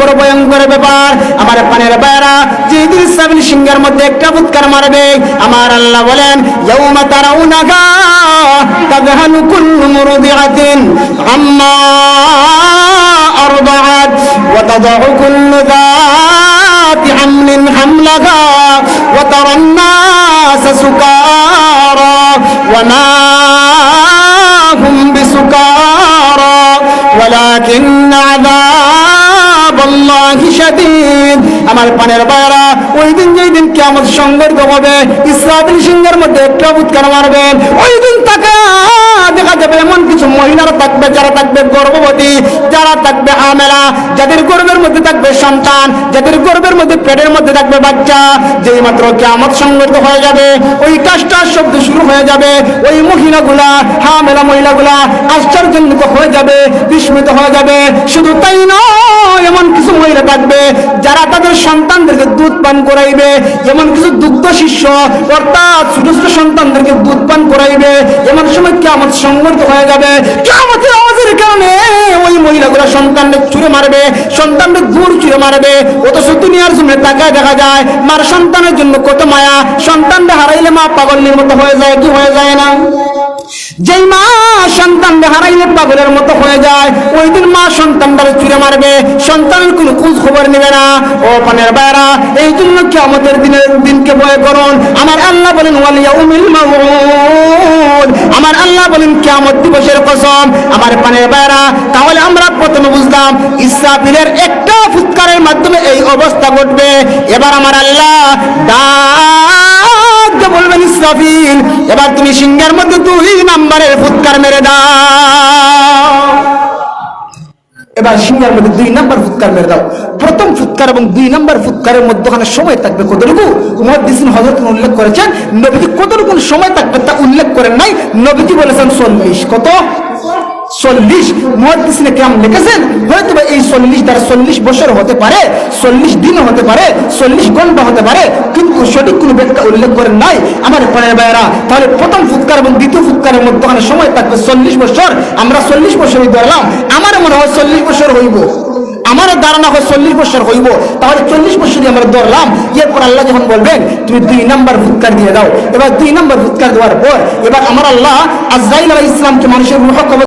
বড় ভয়ঙ্কর ব্যাপার আমার পানের বাইরা যেদিন ইসরাফিল সিংহের মধ্যে একটা ফুৎকার মারবে আমার আল্লাহ বলেন ইয়াউমা তারাউনাহা তাযহালু কুল্লু মুরদিআতিন আম্মা أرضعت وتضع كل ذات حمل حملها وترى الناس سكارى وما هم بسكارى ولكن عذاب শাদীদ আমার পানের ওই দিন যেই দিন সংগঠিত হবে সিংহের মধ্যে একটা মারবেন ওই দিন তাকে দেখা যাবে এমন কিছু থাকবে, যারা থাকবে গর্ভবতী, যারা থাকবে আমেলা যাদের গর্বের মধ্যে থাকবে সন্তান, যাদের গর্বের মধ্যে পেটের মধ্যে থাকবে বাচ্চা, যেই মাত্র কেমন সংগঠিত হয়ে যাবে, ওই কাজটার শব্দ শুরু হয়ে যাবে, ওই মহিলাগুলা হামেলা মহিলাগুলা আশ্চর্যান্বিত হয়ে যাবে, বিস্মিত হয়ে যাবে। শুধু তাই নয়, এমন কিছু মহিলা সন্তানদেরকে দুধ পান করাইবে, এমন কিছু দুগ্ধ শিষ্য, অর্থাৎ ছোট ছোট সন্তানদেরকে দুধ পান করাইবে, এমন সময় কেমন সংগঠিত হয়ে যাবে। কারণে ওই ছুঁড়ে মারবে, সন্তানদের দূর ছুঁড়ে মারবে। অথচ দুনিয়ার জন্য তাকায় দেখা যায়, মার সন্তানের জন্য কত মায়া সন্তানটা হারাইলে মা পাগলের মতো হয়ে যায় কি হয়ে যায় না। যেই মা হারাইলে পাগলের মতো হয়ে যায়, ওই দিন মা চুরে মারবে, সন্তানের কোনো খোঁজ খবর নেবে না। ও পানের বাইরা এই জন্য কি আমাদের দিনের দিনকে ভয় করুন। আমার আল্লাহ বলেন ওয়ালিয়া উমিল আমার আল্লাহ বলেন, কিয়ামত দিবসের কসম। আমার পানের বাইরা তাহলে আমরা প্রথমে বুঝলাম, ইসরাফিলের একটা ফুৎকারের মাধ্যমে এই অবস্থা ঘটবে। এবার আমার আল্লাহ ইসরাফিল এবার তুমি সিংহের মধ্যে দুই নাম্বারের ফুৎকার মেরে দাও। এবার সিংহের মধ্যে দুই নাম্বার ফুৎকার মেরে দাও। প্রথম ফুৎকার এবং দুই নাম্বার ফুৎকারের মধ্যখানে সময় থাকবে কতটুকু? মুহাদ্দিসিন হজরত উল্লেখ করেছেন, নবীজি কতটুকু সময় থাকবে তা উল্লেখ করেন নাই। নবীজি বলেছেন চল্লিশ। কত? চল্লিশ মুহাদ্দিসিনে কেমন লিখেছেন হয়তো বা এই চল্লিশ দ্বারা চল্লিশ বছর হতে পারে, চল্লিশ দিন হতে পারে, চল্লিশ ঘণ্টা হতে পারে, কিন্তু সঠিক কোনো ব্যাখ্যা উল্লেখ করেন নাই। আমার পরের ভাইয়েরা, তাহলে প্রথম ফুৎকার এবং দ্বিতীয় ফুৎকারের মধ্যখানে সময় থাকবে চল্লিশ বছর। আমরা চল্লিশ বছরই ধরলাম আমার মনে হয় চল্লিশ বছর হইব। আমার ধারণা হয় চল্লিশ বছর হইব। তাহলে চল্লিশ বছরই আমরা ধরলাম। এরপর আল্লাহ যখন বলবেন, তুমি দুই নাম্বার ফুৎকার দিয়ে দাও। এবার দুই নাম্বার ফুৎকার দেওয়ার পর, এবার আমার আল্লাহ আজরাইল আলাইহিস ইসলামকে মানুষের কবজ